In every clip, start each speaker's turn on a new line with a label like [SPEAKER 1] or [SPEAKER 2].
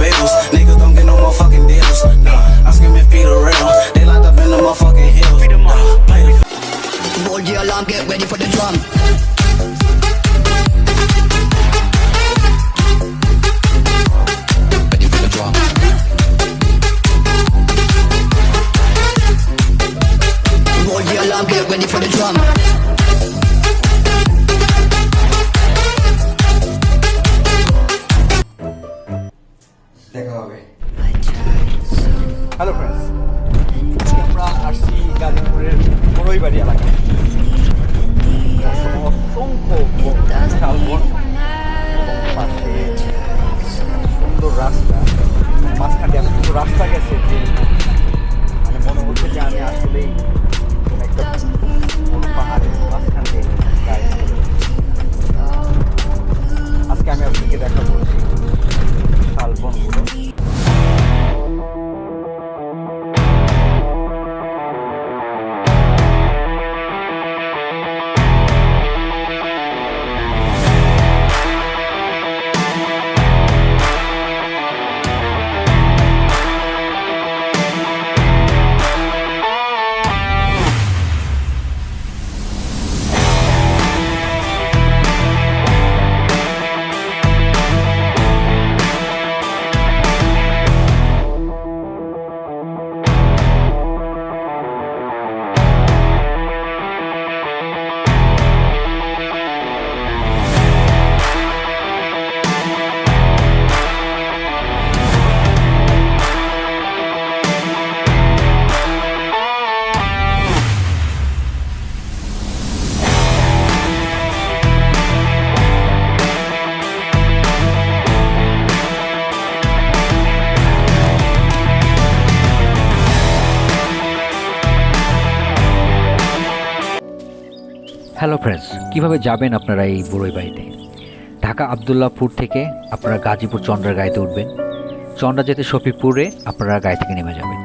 [SPEAKER 1] bagels. Niggas don't get no motherfucking deals. Nah, I scream and feed the real. They locked up in the motherfucking hills. Nah, play the
[SPEAKER 2] Roll the alarm, get ready for the drum. Ready for the drum. Roll the alarm, get ready for the drum.
[SPEAKER 3] গাজীপুরের বড়ইবাড়ি এলাকায়। অসংখ্য ব- বিশাল বন এবং পাশে সুন্দর রাস্তা। মাঝখানে এত সুন্দর রাস্তা গেছে যে মানে মনে হচ্ছে যে আমি আসলেই একটা
[SPEAKER 4] হ্যালো ফ্রেন্ডস কীভাবে যাবেন আপনারা এই বুড়োই বাড়িতে? ঢাকা আবদুল্লাহপুর থেকে আপনারা গাজীপুর চন্দ্রার গাড়িতে উঠবেন। চন্দ্রা যেতে শফিকপুরে আপনারা গাড়ি থেকে নেমে যাবেন।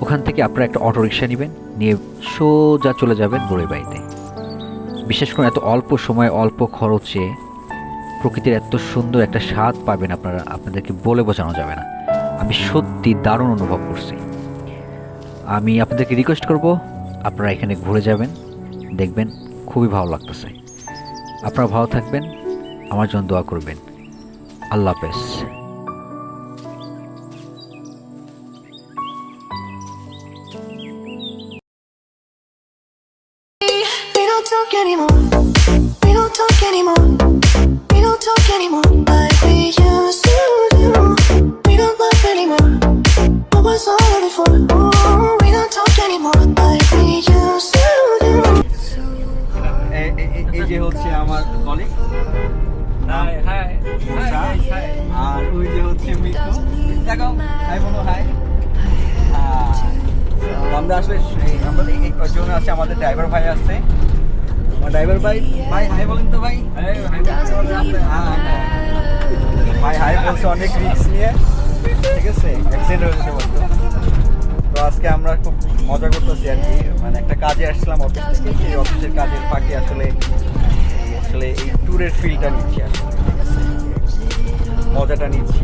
[SPEAKER 4] ওখান থেকে আপনারা একটা অটো রিক্সা নেবেন, নিয়ে সোজা চলে যাবেন বুড়োই বাড়িতে। বিশেষ করে এত অল্প সময়, অল্প খরচে প্রকৃতির এত সুন্দর একটা স্বাদ পাবেন আপনারা, আপনাদেরকে বলে বোঝানো যাবে না। আমি সত্যি দারুণ অনুভব করছি। আমি আপনাদেরকে রিকোয়েস্ট করব, আপনারা এখানে ঘুরে যাবেন, দেখবেন খুবই ভালো লাগতেছে আপনারা ভালো থাকবেন আমার জন্য দোয়া করবেন আল্লাহ হাফেজ
[SPEAKER 5] talk anymore. We don't talk anymore. We don't talk anymore like we used to do. We don't laugh anymore. What was all of it for? Ooh, we don't talk anymore like we used
[SPEAKER 3] যে হচ্ছে আমার colleague আর ওই যে হচ্ছে মিঠু। দেখো high বলো high আমরা আসলে আমরা এই আছে আমাদের ড্রাইভার ভাই আসছে আমার ড্রাইভার ভাই ভাই হাই বলেন তো ভাই। হ্যাঁ, ভাই হাই বলছে অনেক রিস্ক নিয়ে। ঠিক আছে অ্যাক্সিডেন্ট হয়ে যেতে পারতো তো আজকে আমরা খুব মজা করতেছি আর কি মানে একটা কাজে আসছিলাম অফিস থেকে, সেই অফিসের কাজের ফাঁকে আসলে আসলে এই ট্যুরের ফিলটা নিচ্ছি আসলে? মজাটা নিচ্ছি